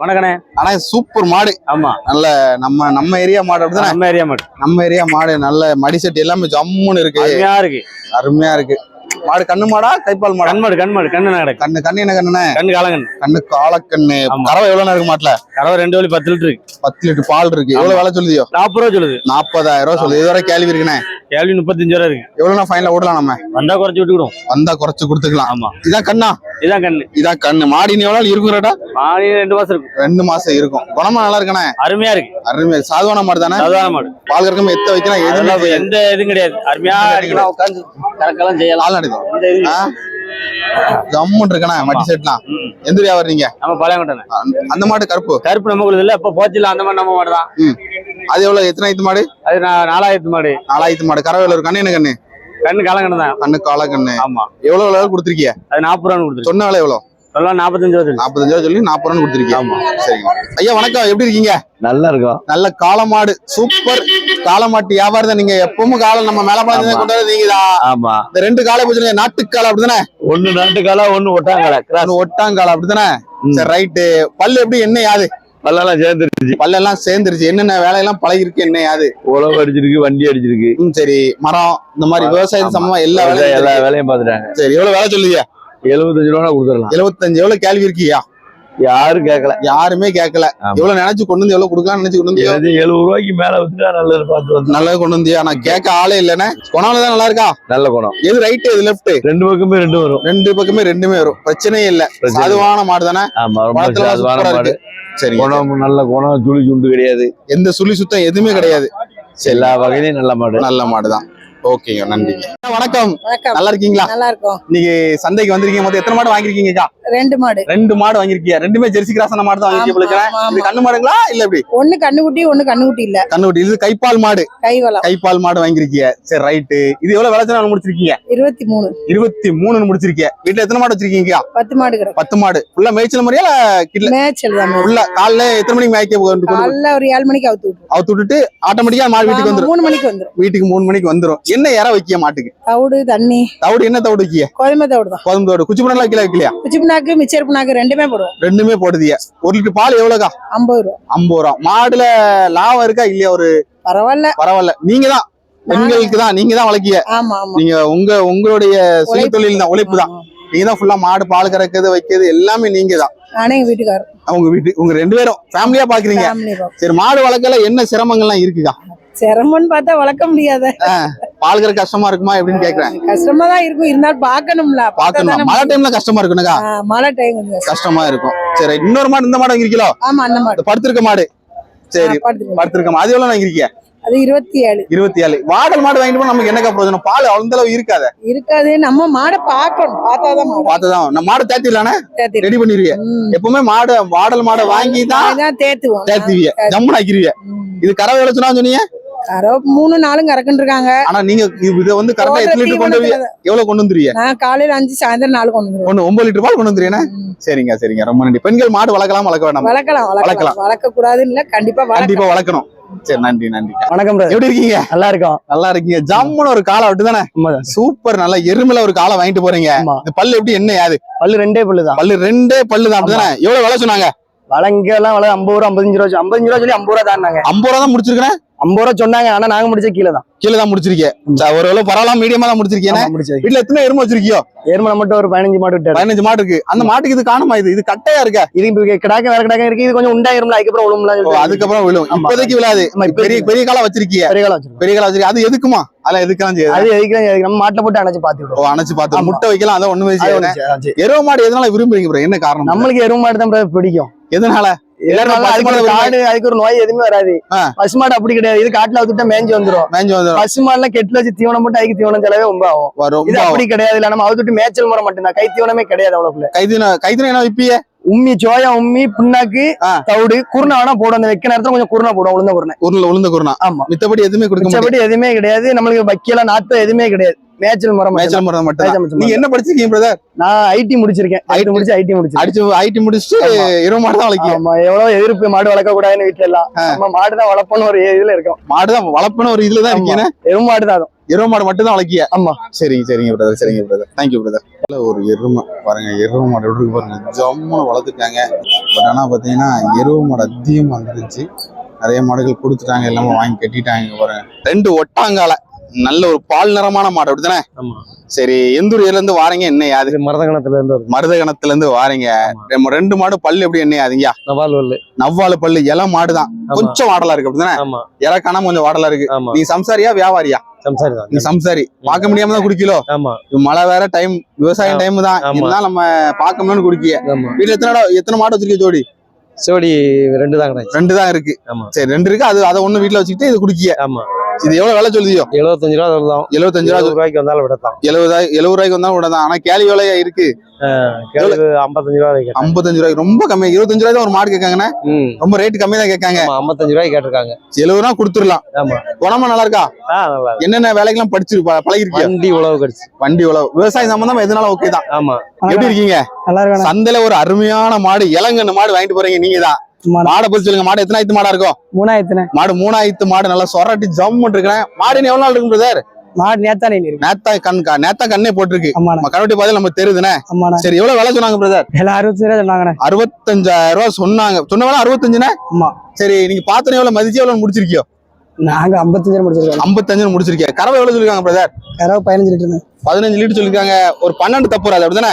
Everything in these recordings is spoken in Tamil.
வணக்கண்ணே. ஆனா சூப்பர் மாடு. ஆமா. நல்ல நம்ம நம்ம ஏரியா மாடு அப்படிதானே? நம்ம ஏரியா மாடு. நம்ம ஏரியா மாடு நல்ல மடி செட் எல்லாமே ஜம்முன்னு இருக்கு. அருமையா இருக்கு. அருமையா இருக்கு. மாடு கண்ணு மாடா கைப்பால் மாடா? கண்மாடு கண்மாடு கண்ணு கண்ணு கண்ணு என்ன கண்ணுண்ணே? கண்ணு காலங்கண்ணு கண்ணு காலக்கண்ணு. கறவை எவ்வளவு இருக்கு மாட்டுல? கறவை ரெண்டு வழி பத்து லிட்டர் இருக்கு. பத்து லிட்டர் பால் இருக்கு. எவ்வளவு விலை சொல்லுதியோ? நாற்பது ரூபா சொல்லுது. நாற்பதாயிரம் ரூபாய் சொல்லுது. இதுவரை கேள்வி இருக்குண்ணே. கேள்வி முப்பத்தஞ்சு ரூபா இருக்கு. எவ்வளவு ஃபைனல விடலாம் நம்ம? வந்தா குறைச்சு விட்டுக்கிடும் வந்தா குறைச்சு கொடுத்துக்கலாம். ஆமா. இதான் கண்ணா? இதான் கண்ணு. இதான் கண்ணு. மாடி எவ்வளவு இருக்கும் ரேட்டா? மாடி ரெண்டு மாசம் இருக்கு ரெண்டு மாசம் இருக்கும். குணமா நல்லா இருக்கண்ணே? அருமையா இருக்கு. அருமையா சாதுவான மாடு தானே? சாதாரண மாடு. பால் கறக்கும் எத்த வைக்கலாம் எந்த இதுவும் கிடையாது. அருமையா உட்காந்து கறக்கலாம் செய்யலாம். ஜம்முன்னு இருக்கண்ணே மட்டி செட்லாம். எந்த வியாபாரம் நீங்க நம்ம பழையங்கோட்டை அந்த- மாடு கருப்பு? கருப்பு நம்ம இல்ல இப்ப போச்சில அந்த மாதிரி நம்ம மாடு தான். அது எவ்வளவு எத்தனை ஐத்து மாடு? அது நாலாயிரத்து மாடு. நாலாயிரத்து மாடு. கறவை ஒரு கண்ணு என்ன கண்ணு? கண்ணு காலங்கண்ணு தான். கண்ணு கால கண்ணு ஆமா. எவ்வளவு விலை கொடுத்துருக்கீங்க அது நாற்பது ரூபான்னு கொடுத்துருக்கு சொன்ன விலை எவ்வளவு? சொல்லலாம் நாற்பத்தஞ்சு ரூபா சொல்லு. நாற்பத்தஞ்சு ரூபா சொல்லி நாற்பது ரூபா கொடுத்துருக்கீங்க. ஆமா. சரிங்க. ஐயா வணக்கம். எப்படி இருக்கீங்க? நல்லா இருக்கும். நல்ல காளமாடு. சூப்பர். காளமாட்டு வியாபாரம் தான் நீங்க. எப்பவும் காலம் நம்ம மேல ஆமா. கொண்டாடு நீங்க ஆமா. இந்த ரெண்டு காலை போச்சுங்க நாட்டுக்கால அப்படிதானே ஒண்ணு நாட்டுக்கால ஒண்ணு ஒட்டாங்கல கிராஸ் ஒட்டாங்கால அப்படிதானே. சரி ரைட்டு. பல்லு எப்படி என்ன யாது? பல்லெல்லாம் சேர்ந்துருச்சு. பல்லெல்லாம் சேர்ந்துருச்சு. என்னென்ன வேலையெல்லாம் பழகிருக்கு என்ன யாது? உழவு அடிச்சிருக்கு வண்டி அடிச்சிருக்கு. ம் சரி. மரம் இந்த மாதிரி விவசாயம் ஆமா. சம்பந்தமா எல்லா வேலையும் எல்லா. வேலையும் பாத்துட்டாங்க சரி எவ்வளவு வேலை சொல்லுவீங்க எழுபத்தஞ்சு ரூபா கொடுத்துடலாம். எழுபத்தஞ்சு எவ்வளவு கேள்வி இருக்கியா? யாரும் கேட்கல. யாருமே கேட்கல. எவ்வளவு நினைச்சு கொண்டு வந்து எவ்வளவு கொடுக்கலாம் நினைச்சு கொண்டு வந்து எழுபது ரூபாய்க்கு மேல வித்துட்டா நல்லது பார்த்து வந்து. நல்லது கொண்டு வந்தியா? நான் கேட்க ஆளே இல்லைண்ணே. குணம் தான் நல்லா இருக்கா? நல்ல குணம். எது ரைட்டு எது லெஃப்ட் ரெண்டு பக்கமே ரெண்டு வரும். ரெண்டு பக்கமே ரெண்டுமே வரும். பிரச்சனையே இல்ல. சாதுவான மாடு தானே மாடு. சரி. குணம் நல்ல குணம் சுழி சுண்டு கிடையாது. எந்த சுழி சுத்தம் எதுவுமே கிடையாது. எல்லா வகையிலும் நல்ல மாடு. நல்ல மாடு தான் ஓகேங்க நன்றிங்க. வணக்கம். வணக்கம். நல்லா இருக்கீங்களா நல்லா இருக்கும் இன்னைக்கு சந்தைக்கு வந்திருக்கீங்க. மொத்தம் எத்தனை மாடு வாங்கிருக்கீங்கக்கா ரெண்டு மாடு. ரெண்டு மாடு வாங்கிருக்கீங்க ரெண்டுமே ஜெர்சி கிராசான மாடு தான் வாங்கிருக்கீங்க இது கண்ணு மாடுங்களா இல்ல எப்படி? ஒண்ணு கண்ணுக்குட்டி ஒண்ணு கண்ணுக்குட்டி இல்ல. கண்ணுக்குட்டி. இது கைப்பால் மாடு. கைவளம். கைப்பால் மாடு வாங்கிருக்கீங்க சரி ரைட்டு. இது எவ்வளவு விளைச்சல் முடிச்சிருக்கீங்க? இருபத்தி மூணு இருபத்தி மூணுன்னு முடிச்சிருக்கீங்க. வீட்டுல எத்தனை மாடு வச்சிருக்கீங்க பத்து மாடு கிடக்கு. பத்து மாடு. ஃபுல்லா மேய்ச்சல் மாதிரியா கிட்ல? மேய்ச்சல் தான் உள்ள காலைல எத்தனை மணிக்கு மேய்க்க காலைல ஒரு ஏழு மணிக்கு அவுத்து விட்டுரும் அவுத்து விட்டுட்டு ஆட்டோமேட்டிக்கா மாடு வீட்டுக்கு வந்துரும். மூணு மணிக்கு வந்துரும். வீட்டுக்கு மூணு மணிக்கு வந்துரும். என்ன இற வைக்கிய மாட்டுக்கு. தவிடு தண்ணி. தவிடு என்ன தவிடு வைக்கிய? கோதுமை தவிடு தான். கோதுமை தவிடு. குச்சி பண்ணலாம் வைக்கல வைக்கலையா? குச்சி புண்ணாக்கு மிச்சர் புண்ணாக்கு ரெண்டுமே போடுவோம். ரெண்டுமே போடுதிய. ஒரு லிட்டர் பால் எவ்வளவுக்கா ஐம்பது ரூபா. ஐம்பது ரூபா. மாடுல லாபம் இருக்கா இல்லையா ஒரு? பரவாயில்ல. பரவாயில்ல. நீங்க தான். பெண்களுக்கு தான். நீங்க தான் வளர்க்கிய. நீங்க உங்க உங்களுடைய சுய. தொழில் தான். உழைப்பு தான். நீங்க தான் ஃபுல்லா மாடு பால் கறக்குது வைக்கிறது எல்லாமே நீங்க தான். நானே எங்க வீட்டுக்காரர். உங்க வீட்டு உங்க ரெண்டு பேரும் ஃபேமிலியா பாக்குறீங்க. சரி மாடு வளர்க்கல என்ன சிரமங்கள்லாம் இருக்குக்கா? சிரமம்னு பார்த்தா வளர்க்க முடியாத. பால் கறக்க கஷ்டமா இருக்குமா எப்படின்னு கேக்குறேன். கஷ்டமா தான் இருக்கும். இருந்தாலும் பார்க்கணும்ல. பார்த்தா பாக்கணும் மழை டைம்ல கஷ்டமா இருக்குனுக்கா மழை டைம் கஷ்டம். இருக்கும். சரி இன்னொரு மாடு இந்த மாடு வாங்கிருக்கீங்களோ ஆமா அந்த மாடு. படுத்திருக்க மாடு. சரி. படுத்திருக்க மாடு. அது எவ்வளவு வாங்கிருக்கீங்க அது இருபத்தி ஏழு. இருபத்தி ஏழு. வாடல் மாடு வாங்கிட்டு போனா நமக்கு என்னக்கா பிரயோஜனம்? பால் அந்த அளவு இருக்காத. இருக்காது. நம்ம மாடை பார்க்கணும். பார்த்தாதான் பார்த்ததான். நம்ம மாடு தேத்திடலானே. ரெடி பண்ணிருவீங்க. எப்பவுமே மாடு வாடல் மாடை வாங்கி தான் தேத்துவோம். தேத்துவீங்க ஜம்முன்னு ஆக்கிருவீங்க ம். இது கறவை எவ்வளவு சொன்னா சொன்னீங்க? கரோ மூணு நாளும் கறக்குன்னு இருக்காங்க ஆனா நீங்க இதை வந்து கரெக்டா எத்தனை லிட்டர் கொண்டு எவ்வளவு கொண்டு வந்துருவீங்க நான் காலையில அஞ்சு சாயந்தரம் நாலு கொண்டு வந்துருவேன். ஒண்ணு ஒன்பது லிட்டர் பால் கொண்டு வந்துருவீங்க சரிங்க சரிங்க. ரொம்ப நன்றி. பெண்கள் மாடு வளர்க்கலாம் வளர்க்க வேண்டாம் வளர்க்கலாம் வளர்க்கலாம். வளர்க்க கூடாதுன்னு இல்ல கண்டிப்பா கண்டிப்பா வளர்க்கணும். சரி நன்றி நன்றி. வணக்கம். எப்படி இருக்கீங்க? நல்லா இருக்கும். நல்லா இருக்கீங்க. ஜம்முன்னு ஒரு காலை விட்டு தானே. சூப்பர் நல்லா எருமையில ஒரு காலை வாங்கிட்டு போறீங்க. இந்த பல்லு எப்படி என்ன யாது? பல்லு ரெண்டே பல்லு தான் பல்லு ரெண்டே பல்லு தான் அப்படிதானே? எவ்வளவு விலை சொன்னாங்க? வளங்க எல்லாம் வள ஐம்பது ரூபா ஐம்பத்தஞ்சு ரூபா ஐம்பத்தஞ்சு ரூபா சொல்லி ஐம்பது ரூபா தாண்டாங்க ஐம்பது ரூபா தான் முடிச்சிருக்கேன் ஐம்பது ரூபா சொன்னாங்க ஆனா நாங்க முடிச்ச கீழே தான். கீழே தான் முடிச்சிருக்கேன் சரி, ஒரு எவ்வளவு பரவாயில்ல மீடியமா தான் முடிச்சிருக்கேன் முடிச்சது வீட்டுல எத்தனை எருமை வச்சிருக்கியோ? ஏர்மலை மட்டும் ஒரு பதினஞ்சு மாடு விட்டாரு. பதினஞ்சு மாடு இருக்கு. அந்த மாட்டுக்கு இது காணுமா இது? இது கட்டையா இருக்கா? இது கிடாக்க வேற கிடாக்க இருக்கு. இது கொஞ்சம் உண்டாயிரும்ல அதுக்கப்புறம் சொல்லிட்டு. அதுக்கப்புறம் விழும். இப்போதைக்கு விழாது. பெரிய பெரிய காலம் வச்சிருக்கீங்க பெரிய காலம் பெரிய காலம் வச்சிருக்கீங்க அது எதுக்குமா? அதெல்லாம் எதுக்கெல்லாம் செய்யாது அது எதுக்கு எதுக்கு நம்ம மாட்டுல போட்டு அணைச்சு பாத்து விடுவோம் ஓ அணைச்சு பார்த்து ஆமா. முட்டை வைக்கலாம் அதான் ஒண்ணுமே செய்யாது. எருவ மாடு எதனால விரும்புறீங்க? என்ன காரணம்? நம்மளுக்கு எருவு மாடு தான் பிடிக்கும். எதனால? காடு அதுக்கு ஒரு நோய் எதுவுமே வராது. ஆ. பசு மாடு அப்படி கிடையாது. இது காட்டுல விட்டுட்டா மேய்ஞ்சு வந்துரும். மேஞ்சு வந்துரும். பசு மாடுலாம் கெட்டுல வச்சு தீவனம் போட்டு அதுக்கு தீவனம் செலவே ரொம்ப ஆகும். வரும் இது அப்படி கிடையாது இல்ல. நம்ம அவுத்துட்டு மேய்ச்சல் முறை மட்டும்தான். கை தீவனமே கிடையாது அவ்வளவுக்குள்ள. கைதுன கைதுன என்ன விப்பிய? உம்மி சோயா உம்மி. தவிடு குருணை வேணா போடும் அந்த வைக்க நேரத்துல கொஞ்சம் குருணை போடும் உளுந்த குருணை. உருள உளுந்த குருணா. ஆமா. மித்தபடி எதுவுமே மிச்சபடி எதுவுமே கிடையாது. நம்மளுக்கு வைக்கல நாத்து எதுவுமே கிடையாது. மேய்ச்சல் முறை மேய்ச்சல் மட்டும் முறை மட்டும் நீங்க என்ன படிச்சிருக்கீங்க பிரதர் நான் ஐடி முடிச்சிருக்கேன். ஐடி முடிச்சு ஐடி முடிச்சிருக்கேன். அடிச்சு ஐடி முடிச்சுட்டு. இரவு மாடு தான் வளர்க்கீங்க ஆமா. எவ்வளவு எதிர்ப்பு மாடு வளர்க்க கூடாதுன்னு வீட்டுல எல்லாம் நம்ம மாடு தான் வளர்ப்போம்னு ஒரு இதுல இருக்கோம். மாடு தான் வளர்ப்புன்னு ஒரு இதுல தான். இருக்கீங்க எருமை மாடு தான். எருவு மாடு மட்டும் தான் வளர்க்கிய? ஆமா. சரிங்க சரிங்க பிரதர் சரிங்க பிரதர் தேங்க்யூ பிரதர் ஒரு எருமை பாருங்க எருவு மாடு எப்படி பாருங்க. ஜம்முன்னு வளர்த்துட்டாங்க பட் ஆனா பாத்தீங்கன்னா எருவு மாடு அதிகமா வந்துருச்சு நிறைய மாடுகள் கொடுத்துட்டாங்க எல்லாமே வாங்கி கட்டிட்டாங்க பாருங்க. ரெண்டு ஒட்டாங்கால. நல்ல ஒரு பால் நிறமான மாடு அப்படிதானே ஆமா. சரி எந்தூர் ஏர்ல இருந்து வாரீங்க? என்ன இது மரதகணத்துல இருந்து மருதகணத்துல இருந்து வாரீங்க. ரெண்டு மாடு பல்லு எப்படி என்ன யாதுங்க நவால் வல்லு நவ்வாலு பல்லு இலை மாடுதான். கொஞ்சம் வாடலா இருக்கு அப்படிதானே ஆமா. இலை காணாம கொஞ்சம் வாடலா இருக்கு. நீ சம்சாரியா வியாபாரியா? சம்சாரி பார்க்க முடியாம தான் குடிக்கலோ மழை வேற டைம் விவசாயம் டைம் தான். இருந்தாலும் நம்ம பார்க்கணும்னு குடிக்கிய ஆமா. வீட்டுல எத்தனை எத்தனை மாடு வச்சிருக்க ஜோடி? சோடி ரெண்டு தான் ரெண்டு தான் இருக்கு. சரி ரெண்டு இருக்கு. அது அதை ஒண்ணு வீட்டுல வச்சுக்கிட்டு இது குடிக்கிய ஆமா. இது எவ்வளவு விலை சொல்லுதியோ? எழுபத்தஞ்சு ரூபா வருதான் எழுபத்தஞ்சு ரூபா ரூபாய்க்கு வந்தாலும் விடத்தான். எழுபதாயிரம் எழுபது ரூபாய்க்கு வந்தாலும் விட தான் ஆனா கேலி விலையா இருக்கு? கேள்வி ஐம்பத்தஞ்சு ரூபா வரைக்கும் ஐம்பத்தஞ்சு ரூபாய்க்கு ரொம்ப கம்மி இருபத்தஞ்சு ரூபாய் தான் ஒரு மாடு கேட்காங்கன்னா ம். ரொம்ப ரேட் கம்மி தான் கேட்காங்க. ஆமா ஐம்பத்தஞ்சு ரூபாய்க்கு கேட்டிருக்காங்க. எழுபது ரூபா கொடுத்துடலாம். ஆமா. குணமா நல்லா இருக்கா? ஆ நல்லா இருக்கு. என்னென்ன வேலைக்கெல்லாம் படிச்சு ப- பழகிருக்கியா? வண்டி உழவு கடிச்சு. வண்டி உழவு. விவசாயம் சம்பந்தமா எதுனாலும் ஓகே தான். ஆமா. எப்படி இருக்கீங்க? நல்லா சந்தையில ஒரு அருமையான மாடு இளங்கன்னு மாடு வாங்கிட்டு போறீங்க நீங்க தான் மாடை. பத்தி சொல்லுங்க. மாடு எத்தனை ஆயிரத்து மாடா இருக்கும்? மூணாயிரத்துனே மாடு மூணாயிரத்து மாடு நல்லா சொரட்டி ஜம்முன்னு இருக்கிறேன் மாடு எவ்வளவு நாள் இருக்கும் பிரதர் மாடு நேத்தானே இருக்கு நேத்தா கண் நேத்தா கண்ணே போட்டிருக்கு. நம்ம கருவட்டி பாதையில நம்ம தெரியுதுனே சரி எவ்வளவு விலை சொன்னாங்க பிரதர் எல்லாம் அறுபத்தி ரூபா சொன்னாங்கண்ணே. அறுபத்தஞ்சாயிரம் ரூபாய் சொன்னாங்க. சொன்ன வேலை அறுபத்தஞ்சுனே ஆமா. சரி நீங்க பாத்தன எவ்வளவு மதிச்சு எவ்வளவு முடிச்சிருக்கியோ? நாங்க ஐம்பத்தஞ்சு ரூபா முடிச்சிருக்கோம். ஐம்பத்தஞ்சு முடிச்சிருக்கிய? கறவை எவ்வளவு சொல்லிருக்காங்க பிரதர் யாராவது பதினஞ்சு லிட்டருண்ணே. பதினஞ்சு லிட்டர் சொல்லிருக்காங்க. ஒரு பன்னெண்டு தப்பு வராது அப்படிதானே?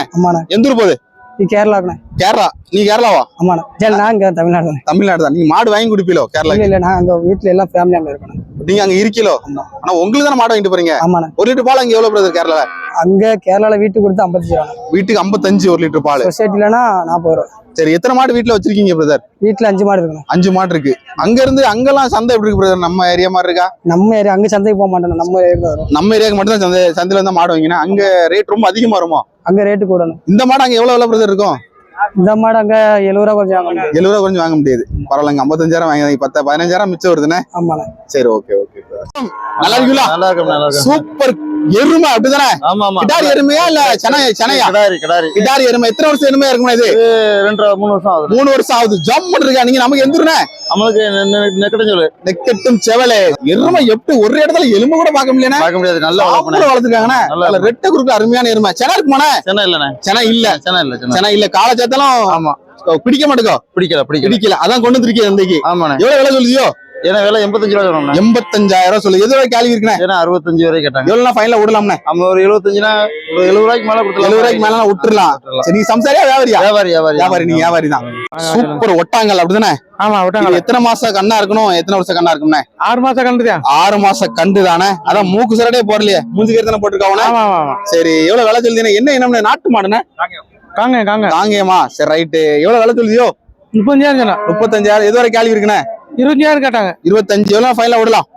எந்த ஊர் போகுது? இது கேரளாக்குண்ணே கேரளா. நீ கேரளாவா? ஆமாண்ணே. சரி நான் இங்க தமிழ்நாடு தானே. தமிழ்நாடு தான். நீங்க மாடு வாங்கி குடிப்பீலோ கேரளா இல்ல நான் அங்க வீட்டுல எல்லாம் ஃபேமிலி அங்க இருக்கணும் நீங்க அங்க இருக்கீலோ? ஆனா உங்களுக்கு தானே மாடு வாங்கிட்டு போறீங்க? ஆமாண்ணே. ஒரு லிட்டர் பால் அங்க எவ்வளவு பிரதர் கேரளால? அங்க கேரளால வீட்டுக்கு கொடுத்து ஐம்பத்தஞ்சு ரூபா. வீட்டுக்கு ஐம்பத்தஞ்சு ஒரு லிட்டர் பால். சொசைட்டிலனா நாற்பது ரூபா. சரி எத்தனை மாடு வீட்டுல வச்சிருக்கீங்க பிரதர் வீட்டுல அஞ்சு மாடு இருக்கணும். அஞ்சு மாடு இருக்கு. அங்க இருந்து அங்கெல்லாம் சந்தை எப்படி இருக்கு பிரதர் நம்ம ஏரியா மாதிரி இருக்கா? நம்ம ஏரியா அங்க சந்தைக்கு போக மாட்டோம். நம்ம ஏரியா நம்ம ஏரியாக்கு மட்டும் தான் சந்தை சந்தையில இருந்தா மாடு வாங்கினா? அங்க ரேட் ரொம்ப அதிகமா வருமோ? அங்க ரேட்டு கூடணும். இந்த மாடு அங்க எவ்வளவு விலை பிரதர் இருக்கும்? இந்த மாடு அங்க எழுபது ரூபா கொஞ்சம் வாங்க முடியாது. எழுபது ரூபா கொஞ்சம் வாங்க முடியாது. பரவாயில்ல ஐம்பத்தஞ்சாயிரம் வாங்கி பத்து பதினஞ்சாயிரம் மிச்சம் வருதுண்ணே. ஆமாண்ணே. சரி ஓகே ஓகே. நல்லா இருக்கீங்களா? நல்லா இருக்கும் நல்லா இருக்கும் சூப்பர். எருமை அப்படிதானே? ஆமா ஆமா. கிடாரி எருமையா இல்ல சென்னை சென்னையா? கிடாரி கிடாரி. கிடாரி எருமை. எத்தனை வருஷம் எருமையா இருக்குமா இது? ரெண்டு மூணு வருஷம் ஆகுது. மூணு வருஷம் ஆகுது. ஜம்முன்னு இருக்கா நீங்க நமக்கு எந்த ஊருண்ணே? நம்மளுக்கு நெக்கட்டும் சொல்லு. நெக்கட்டும் செவலே. எருமை எப்படி ஒரு இடத்துல எலும்பு கூட பார்க்க முடியலண்ணே? பார்க்க முடியாது. நல்ல சாப்பிட வளர்த்துருக்காங்கண்ணே. ரெட்ட குறுக்கு அருமையான எருமை. சென்னை இருக்குமாண்ணே? சென்னை இல்லண்ணே. சென்னை இல்ல. சென்னை இல்ல சென்னை. சென்னை இல்ல. காலை ஆமா. பிடிக்க மாட்டேங்கோ பிடிக்கல பிடிக்கல. பிடிக்கல. அதான் கொண்டு வந்திருக்கீங்க இன்றைக்கு ஆமாண்ணே. எவ்வளவு விலை சொல்லுதியோ? ஏன்னா விலை? எண்பத்தஞ்சு ரூபா சொல்லணும் எண்பத்தஞ்சாயிரம் ரூபாய் சொல்லு. எது வரைக்கும் கேள்வி இருக்குண்ணே? ஏன்னா அறுபத்தஞ்சு வரை கேட்டாங்க. எவ்வளவு ஃபைனல விடலாம்ண்ணே. நம்ம ஒரு எழுபத்தஞ்சுனா ஒரு எழுபது ரூபாய்க்கு மேல கொடுத்தலாம் எழுபது ரூபாய்க்கு மேல விட்டுறலாம். சரி நீ சம்சாரியா வியாபாரியா? வியாபாரி வியாபாரி. வியாபாரி நீ வியாபாரி தான். சூப்பர் ஒட்டாங்கல் அப்படிதானே? ஆமா இது எத்தனை மாசம் கண்ணா இருக்கணும்? எத்தனை வருஷம் கண்ணா இருக்கும்ண்ணே? ஆறு மாசம் கண்டுதா ஆறு மாசம் கண்டு தானே அதான் மூக்கு சரடே போடலையே. மூஞ்சி கருத்தனை போட்டுருக்காவனே? ஆமா ஆமா சரி எவ்வளவு விலை சொல்லுதீங்க என்ன இனம்னு நாட்டு மாடுண்ணே? காங்க காங்க. தாங்கேமா சரி ரைட்டு எவ்வளவு விலை சொல்லுதியோ? முப்பத்தஞ்சாயிரம் சொன்னா முப்பத்தஞ்சாயிரம். எது வரை கேள்வி இருக்குண்ணே? இருபத்தஞ்சாயிரம் கேட்டாங்க. இருபத்தஞ்சு எவ்வளவு ஃபைனல விடலாம்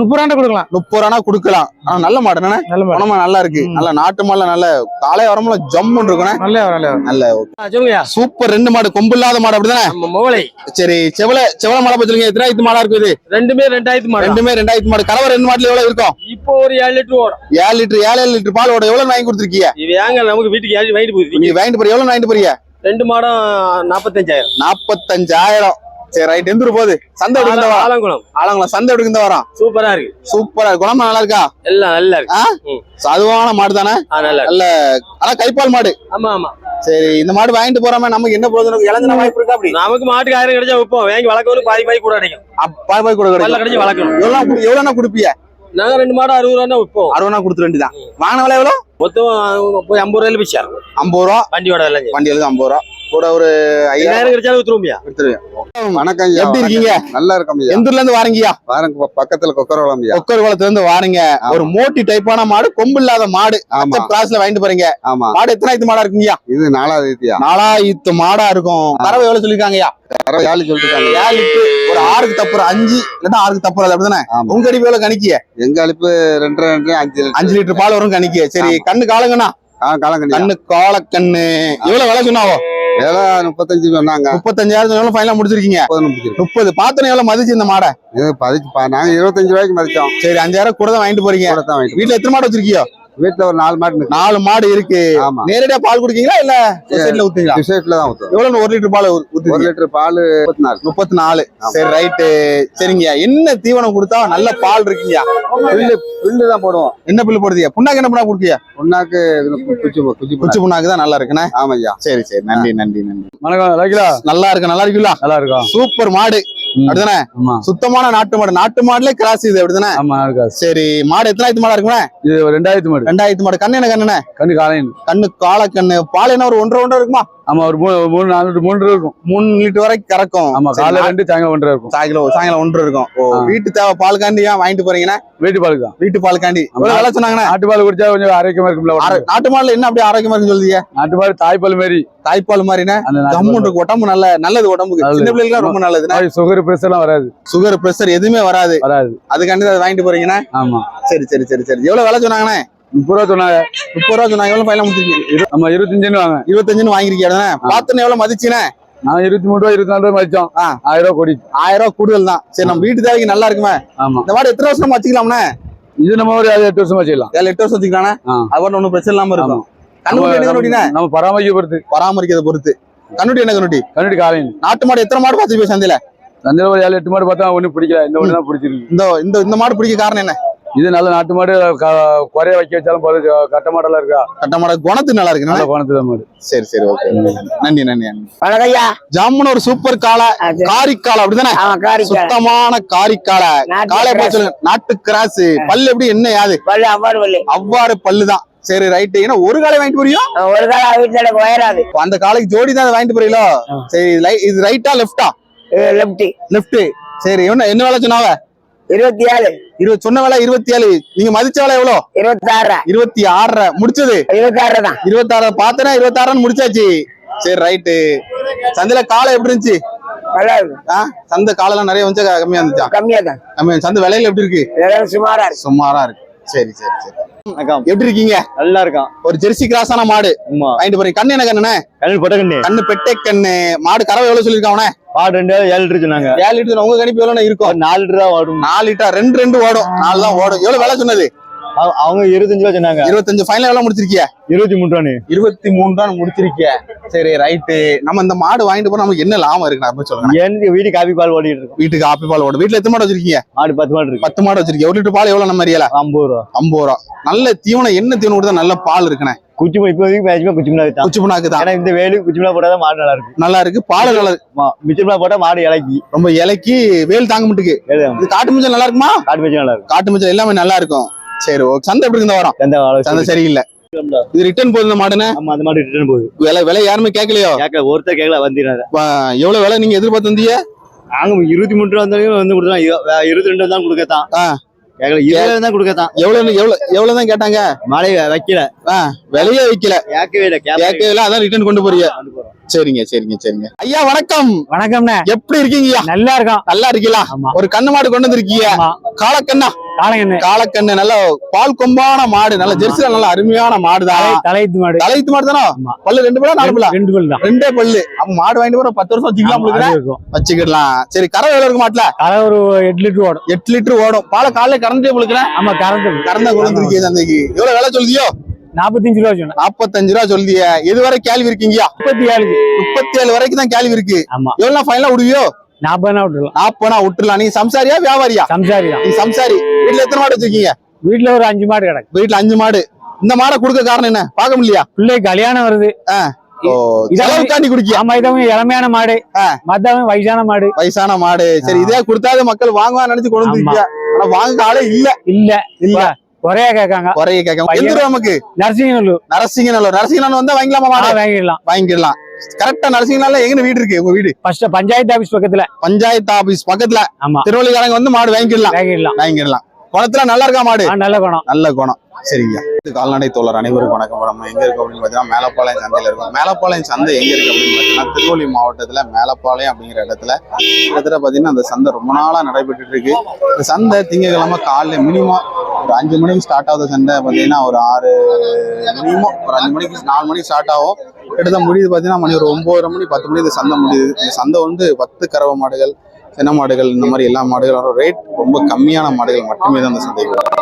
முப்பது ரூபா கொடுக்கலாம். முப்பது ரூபா கொடுக்கலாம். ஆனா நல்ல மாடு. நல்ல இருக்கு. நல்ல நாட்டு மாடுல நல்ல காலை வரமுல ஜம்முன்னு இருக்குண்ணே. நல்ல நல்ல நல்ல சொல்லுங்க சூப்பர் ரெண்டு மாடு கொம்பு இல்லாத மாடு அப்படிதானே? மூளை சரி செவல செவல மாடை பத்தி சொல்லுங்க. எத்தனை மாடா இருக்கு இது? ரெண்டுமே ரெண்டாயிரத்து மாடு. ரெண்டுமே ரெண்டாயிரத்து மாடு. கலவை ரெண்டு மாட்டுல எவ்வளவு இருக்கும்? இப்போ ஒரு ஏழு லிட்டர் ஓடும். ஏழு லிட்டர் ஏழு ஏழு லிட்டர் பால் ஓட எவ்வளவு வாங்கி கொடுத்துருக்கீங்க? இது ஏங்க நமக்கு வீட்டுக்கு வாங்கிட்டு போகுது நீங்க வாங்கிட்டு போறீங்க. எவ்வளவு வாங்கிட்டு போறீங்க? ரெண்டு மாடம் நாற்பத்தஞ்சாயிரம் நாற்பத்தஞ்சாயிரம் சரி ரைட் எந்த ஊர் போகுது சந்தை இந்த வாரம் ஆலங்குளம். ஆலங்களா சந்தை எடுக்க இந்த வாரம் சூப்பரா இருக்கு. சூப்பரா இருக்கு. குணமா நல்லா இருக்கா? எல்லாம் நல்லா இருக்கு. சதுவான மாடு தானே? நல்லா ஆனா கைப்பால் மாடு. ஆமா ஆமா. சரி இந்த மாடு வாங்கிட்டு போறாம நமக்கு என்ன போதும் இளஞ்சன வாய்ப்பு இருக்கா அப்படி? நமக்கு மாட்டுக்கு ஆயிரம் கிடைச்சா விற்போம் வாங்கி வளர்க்கணும் பாதி பாதி கூட கிடைக்கும். பாய் பாய் கூட கிடைக்கும். கிடைச்சு வளர்க்கணும். எவ்வளவு எவ்வளவு கொடுப்பிய நாங்க ரெண்டு மாடு அறுபது ரூபா விற்போம் அறுபது கொடுத்து வேண்டியதான் வாங்கின விலை எவ்வளவு? மொத்தம் போய் ஐம்பது ரூபாயில பிச்சா ஐம்பது ரூபா? வண்டியோட விலைங்க. வண்டி எழுது ஐம்பது ரூபா. கூட ஒரு ஐயாயிரம் கிடைச்சாலும் வித்துருவோம்யா. எடுத்துருவேன் வணக்கம் ஐயா, எப்படி இருக்கீங்க. நல்லா இருக்கோம் ஐயா. எந்த ஊர்ல இருந்து வாரீங்கயா வாரங்க பக்கத்துல கொக்கரவளம் ஐயா. ஒக்கர் குளத்துல இருந்து வாரீங்க. ஒரு மோட்டி டைப்பான மாடு கொம்பு இல்லாத மாடு. ஆமா. பிராஸ்ல வாங்கிட்டு போறீங்க. ஆமா. மாடு எத்தனாயிரத்து மாடா இருக்குங்கய்யா? இது நாலாவது ஐயா. நாலாயிரத்து மாடா இருக்கும். கறவை எவ்வளவு சொல்லிருக்காங்கய்யா? அறுபது ஏழு சொல்லிருக்காங்க. ஏழு ஒரு ஆறுக்கு தப்புற அஞ்சு இல்லன்னா ஆறுக்கு தப்புறது அப்படிதானே. உங்க அடிப்பு எவ்வளவு கணிக்கிய? எங்க அழிப்பு ரெண்டு ரெண்டு அஞ்சு லிட்டர். அஞ்சு லிட்டர் பால் வரும் கணிக்கிய. சரி. கண்ணு காலங்கண்ணா. கண்ணு கால கண்ணு எவ்வளவு விலை சொன்னாவோ? முப்பத்தஞ்சு சொன்னாங்க. முப்பத்தஞ்சாயிரத்து எவ்வளவு ஃபைனலா முடிச்சிருக்கீங்க. முப்பது பாத்திரம் எவ்வளவு மதிச்சு இந்த மாடை? பா- நாங்க இருபத்தஞ்சு ரூபாய்க்கு மதிச்சோம். சரி அஞ்சாயிரம் கூட தான் வாங்கிட்டு போறீங்க. வீட்டுல எத்தனை மாடு வச்சிருக்கியோ? வீட்டுல ஒரு நாலு மாடு நாலு மாடு இருக்கு. நேரடியா பால் குடிக்கீங்களா இல்ல சொசைட்டில ஊத்துங்களா தான் ஊத்துவோம். எவ்வளவு ஒரு லிட்டர் பால் ஒரு ஊத்துறீங்க லிட்டர் பால் முப்பத்தி நாலு முப்பத்தி நாலு. சரி ரைட்டு சரிங்கய்யா. என்ன தீவனம் கொடுத்தா நல்ல பால் இருக்குங்கய்யா? புல்லு புல்லு தான் போடுவோம். என்ன பில்லு போடுதியா புண்ணாக்கு என்ன பண்ணா குடுக்கியா புண்ணாக்கு குச்சி குச்சி புண்ணாக்கு. தான் நல்லா இருக்குண்ணே. ஆமாய்யா. சரி சரி. நன்றி நன்றி நன்றி. வணக்கம் நல்லா இருக்கு நல்லா இருக்குல்ல நல்லா இருக்கும். சூப்பர் மாடு. அப்படிதானே? சுத்தமான நாட்டு மாடு. நாட்டு மாடுல கிராஸ் இது அப்படிதானே? சரி மாடு எத்தனாயிரத்து மாடா இருக்குண்ணே இது ரெண்டாயிரத்து மாடு. ரெண்டாயிரத்து மாடு. கண்ணு என்ன கண்ணுண்ணே? கண்ணு காலையின் கண்ணு கால கண்ணு பால் என்ன ஒரு ஒன்றரை ஒன்றரை இருக்குமா? ஆமா ஒரு மூணு நாலு மூணு இருக்கும். மூணு லிட்டர் வரைக்கும் கறக்கும். ஆமா காலைல ரெண்டு சாயங்காலம் ஒன்றரை இருக்கும். சாயங்காலம் சாயங்காலம் ஒன்று இருக்கும். வீட்டு தேவை பால் காண்டி ஏன் வாங்கிட்டு போறீங்கன்னா வீட்டு பாலுக்கு? தான் வீட்டு பால் காண்டி எவ்வளவு விலை சொன்னாங்கண்ணே? நாட்டு பால் குடிச்சா கொஞ்சம் ஆரோக்கியமா இருக்கும்ல. நாட்டு மாடுல என்ன அப்படியே ஆரோக்கியமா இருக்கு சொல்லுதீங்க? நாட்டு பால் தாய்ப்பால் மாரி. தாய்ப்பால் மாதிரினா. இருக்கு. உடம்பு நல்ல நல்லது உடம்புக்கு. நல்லது. சின்ன பிள்ளைகளுக்கு ரொம்ப மாதிரி சுகர் பிரஷர் எல்லாம் வராது. சுகர் பிரஷர் எதுவுமே வராது. வராது. அதுக்காண்டி அதை வாங்கிட்டு போறீங்கன்னா ஆமா. சரி சரி சரி சரி. எவ்வளவு விலை சொன்னாங்கண்ணே? முப்பது ரூபா சொன்னாங்க. முப்பது ரூபா சொன்னாங்க. எவ்வளவு பையன் முடிச்சிருக்கீங்க? நம்ம இருபத்தஞ்சுன்னு வாங்க. இருபத்தஞ்சுன்னு வாங்கிருக்கீங்க பாத்துன்னு எவ்வளவு மதிச்சுனே நான் இருபத்தி மூணு ரூபா இருபத்தி நாலு ரூபா மதிச்சோம். ஆயிரம் ரூபா கொடி ஆயிரம் ரூபாய் கூடுதல் தான். சரி நம்ம வீட்டு தேவைக்கு நல்லா இருக்குமே. ஆமா. இந்த மாடு எத்தனை வருஷம் வச்சுக்கலாம்ண்ணே? இது நம்ம ஒரு எட்டு வருஷமா செய்யலாம் ஏழு எட்டு வருஷம் வச்சுக்கலாம்ண்ணே? மட்டும் ஒன்றும் பிரச்சனை இல்லாம இருக்கும். நம்ம- என்ன கண்ணுட்டிண்ணே நம்ம பராமரிக்க பொறுத்து. பராமரிக்கிறத பொறுத்து. கண்ணுட்டி என்ன கண்ணுட்டி கண்ணுடி காலையின் நாட்டு மாடு எத்தனை மாடு பார்த்து போய் சந்தையில? சந்தையில ஒரு ஏழு எட்டு மாடு பார்த்தா ஒண்ணும் பிடிக்கல. இந்த ஒண்ணு தான் பிடிச்சிருக்கு. இந்த இந்த இந்த மாடு பிடிக்க காரணம் என்ன? இது நல்ல நாட்டு மாடு க- குறைய வைக்க வச்சாலும் போது கட்ட மாடெல்லாம் இருக்கா? கட்ட மாடு குணத்து நல்லா இருக்கு நல்ல? குணத்து தான் மாடு. சரி சரி ஓகே. நன்றி நன்றி வணக்கம் ஜம்முன்னு ஒரு சூப்பர் காளை. காரிக்காலை அப்படிதானே? சுத்தமான காரிக்காலை. நாட்டு காளை. சொல்லுங்க? நாட்டு கிராஸ் பல்லு எப்படி? என்ன யாது? பல்லு அவ்வாறு பல்லு. அவ்வாறு பல்லுதான் சரி ரைட்டு ஏன்னா ஒரு காலை வாங்கிட்டு போறியோ? ஒரு வீட்டுல எனக்கு வயராது அந்த காலைக்கு ஜோடி தான் வாங்கிட்டு போறீங்களோ. சரி இது ரைட்டா லெஃப்டா லெப்டி லெஃப்ட் சரி என்ன என்ன வேலை சொன்னாவ இருபத்தி ஏழு. இருபது சொன்ன வேலை இருபத்தி ஏழு. நீங்க மதிச்ச வேலை எவ்வளோ? இருபத்தி ஆறு இருபத்தி ஆறரை. முடிச்சது? இருபத்தி ஆறு தான். இருபத்தாறு பார்த்தனா இருபத்தாறுன்னு முடிச்சாச்சு. சரி ரைட்டு சந்தையில காலை எப்படி இருந்துச்சு? நல்லா இருக்கு. ஆ சந்தை காலெல்லாம் நிறைய வந்துச்சா? கம்மியா இருந்துச்சா? கம்மியா தான். கம்மியா சந்தை விலையில எப்படி இருக்கு? சுமாரா இருக்கு. சுமாரா இருக்கு. சரி சரி சரி. எப்படி இருக்கீங்க? நல்லா இருக்கான். ஒரு ஜெர்சி கிராஸான மாடு. வாங்கிட்டு போறீங்க. கண்ணு என்ன கண்ணுண்ணே? கண்ணு பொட்ட கண்ணு. கண்ணு பெட்டை கண்ணு. மாடு கறவை எவ்வளவு சொல்லிருக்காவனே பாடு ரெண்டு ஏழு லிட்டர் சொன்னாங்க. ஏழு லிட்டர் உங்க கணிப்பு எவ்வளவு இருக்கும்? நாலு லிட்டர் தான் ஓடும் நாலு லிட்டர் ரெண்டு ரெண்டு ஓடும் நாலு தான் ஓடும் எவ்வளவு விலை சொன்னது? அவ- அவங்க இருபத்தஞ்சு ரூபா சொன்னாங்க. இருபத்தஞ்சு ஃபைனல் எவ்வளவு முடிச்சிருக்கிய? இருபத்தி மூணு ரூபான்னு இருபத்தி மூணு தான் முடிச்சிருக்கிய? சரி ரைட்டு நம்ம இந்த மாடு வாங்கிட்டு போனா நமக்கு என்ன லாபம் இருக்கு நான் சொல்லுங்க எனக்கு வீட்டு காபி பால் ஓடிட்டு இருக்கோம். வீட்டுக்கு ஆப்பி பால் ஓடும். வீட்டுல எத்தனை மாடு வச்சிருக்கீங்க? மாடு பத்து மாடு இருக்கு. பத்து மாடு வச்சிருக்கீங்க. ஒரு லிட்டர் பால் எவ்வளவு நம்ம அறியல ஐம்பது ரூபா. ஐம்பது ரூபா. நல்ல தீவனம் என்ன தீவனம் கொடுத்தா நல்ல பால் இருக்குண்ணே. குச்சி இப்போ மேக்சிமம் குச்சி மிளகா தான். குச்சி புண்ணாக்கு தான். ஏன்னா இந்த வேலு குச்சி மிளகா போட்டா தான் மாடு நல்லா இருக்கு நல்லா இருக்கு. பால் நல்லா இருக்கு. மா- மிச்ச மிளகா போட்டா மாடு இலக்கி. ரொம்ப இலைக்கு வேல் தாங்க மாட்டுக்கு. இது காட்டு மிச்சம் நல்லா இருக்குமா? காட்டு மிச்சம் நல்லா இருக்கும் காட்டு மிச்சம் எல்லாமே நல்லா இருக்கும். சரி ஓகே சந்தை எப்படி இந்த வாரம்? எந்த சந்தை சரியில்லை. இது ரிட்டர்ன் போகுது இந்த மாடுன்னு? ஆமா அந்த மாடு ரிட்டர்ன் போகுது. விலை விலை யாருமே கேட்கலையோ? கேட்கல ஒருத்தர் கேட்கல வந்துடுறாரு வா- எவ்வளவு விலை நீங்க எதிர்பார்த்து வந்தீங்க நாங்க இருபத்தி மூணு ரூபா வந்தாலும் வந்து கொடுத்தோம் இருபத்தி ரெண்டு தான் கொடுக்கத்தான். கேட்கல இருபது தான் கொடுக்கத்தான். எவ்வளவு எவ்வளவு எவ்வளவு தான் கேட்டாங்க மழை வைக்கல. விலையே வைக்கல. கேட்கவே இல்லை அதான் ரிட்டர்ன் கொண்டு போறீங்க. சரிங்க சரிங்க சரிங்க. ஐயா வணக்கம். வணக்கம்ண்ணே. எப்படி இருக்கீங்கய்யா நல்லா இருக்கும். நல்லா இருக்கீங்களா? ஆமா. ஒரு கண்ணு மாடு கொண்டு வந்திருக்கீங்க. ஆமா. காலக்கண்ணா காளைங்கண்ணு காலக்கண்ணு நல்ல பால் கொம்பான மாடு நல்ல ஜெர்சில நல்ல அருமையான மாடுதான் தலையத்து மாடு. தலைத்து மாடு தானோ. பல்லு ரெண்டு பல்லா நாலு பல்லா? ரெண்டு பல் தான். ரெண்டே பல்லு. அப்ப மாடு வாங்கிட்டு போற பத்து வருஷம் வச்சுக்கலாம் வச்சுக்கிடலாம். சரி கறவை எவ்வளவு இருக்கு மாட்டுல? கரை ஒரு எட்டு லிட்டர் ஓடும். எட்டு லிட்டர் ஓடும். பாலை காலையில கறந்தே உங்களுக்கு ஆமா கறந்து கறந்த குழந்தைக்கு சந்தைக்கு எவ்வளவு விலை சொல்லுதியோ? நாற்பத்தஞ்சு ரூபா சொன்னேன் நாற்பத்தஞ்சு ரூபா சொல்லிய. இதுவரை கேள்வி இருக்கீங்கயா? முப்பத்தி ஏழுக்கு முப்பத்தி ஏழு வரைக்கும் தான் கேள்வி இருக்கு. ஆமா. எவ்வளவு ஃபைனலா விடுவியோ? நாற்பதுனா விட்டுருலாம் நாற்பனா விட்டுலாம் நீ சம்சாரியா வியாபாரியா? சம்சாரி தான். நீ சம்சாரி. வீட்டுல எத்தனை மாடு வச்சிருக்கீங்க? வீட்டுல ஒரு அஞ்சு மாடு கிடக்கு. வீட்டுல அஞ்சு மாடு. இந்த மாடை கொடுக்க காரணம் என்ன? பார்க்க முடியலையா? பிள்ளை கல்யாணம் வருது. செலவுக்காண்டி குடிக்கியா? ஆமா இதவங்க இளமையான மாடு. மத்தவங்க வயசான மாடு. வயசான மாடு. சரி இதே கொடுத்தாத மக்கள் வாங்குவான்னு நினைச்சு கொண்டு ஆனா வாங்க ஆளே இல்ல. இல்ல. இல்ல. குறைய கேட்காங்க. குறைய கேட்க பையன். எந்த நமக்கு? நரசிங்கநல்லூர். நரசிங்கநல்லூர். நரசிங்கநல்லூர் வந்தா வாங்கிக்கலாமா வாங்கிடலாம். வாங்கிடலாம். கரெக்டா நரசிங்கநாள்ல எங்க வீடு இருக்கு? உங்க வீடு? ஃபர்ஸ்ட் பஞ்சாயத்து ஆபீஸ் பக்கத்துல. பஞ்சாயத்து ஆபீஸ் பக்கத்துல. ஆமா. திருவள்ளிக்காரங்க வந்து மாடு வாங்கிடலாம். வாங்கிடலாம். வாங்கிடலாம். குணத்துல நல்லா இருக்கா மாடு? நல்ல குணம். நல்ல குணம். சரிங்க. இது கால்நடை தோழர் அனைவருக்கும் வணக்கம். நம்ம எங்க இருக்கு அப்படின்னு பார்த்தீங்கன்னா மேலப்பாளையம் சந்தையில இருக்கும். மேலப்பாளையம் சந்தை எங்க இருக்கு அப்படின்னு பார்த்தீங்கன்னா திருவள்ளி மாவட்டத்துல மேலப்பாளையம் அப்படிங்கிற இடத்துல கிட்டத்தட்ட பார்த்தீங்கன்னா அந்த சந்தை ரொம்ப நாளா நடைபெற்றுட்டு இருக்கு. இந்த சந்தை திங்கக்கிழமை காலைல மினிமம் ஒரு அஞ்சு மணிக்கு ஸ்டார்ட் ஆகுது சந்தை. பார்த்தீங்கன்னா ஒரு ஆறு மினிமம் ஒரு அஞ்சு மணிக்கு நாலு மணிக்கு ஸ்டார்ட் ஆகும். கிட்டத்தட்ட முடியுது பார்த்தீங்கன்னா மணி ஒரு ஒன்பதரை மணி பத்து மணி இந்த சந்தை முடியுது. இந்த சந்தை வந்து பத்து கறவை மாடுகள் சின்ன மாடுகள் இந்த மாதிரி எல்லா மாடுகளும் ரேட் ரொம்ப கம்மியான மாடுகள் மட்டுமே தான் அந்த சந்தைக்கு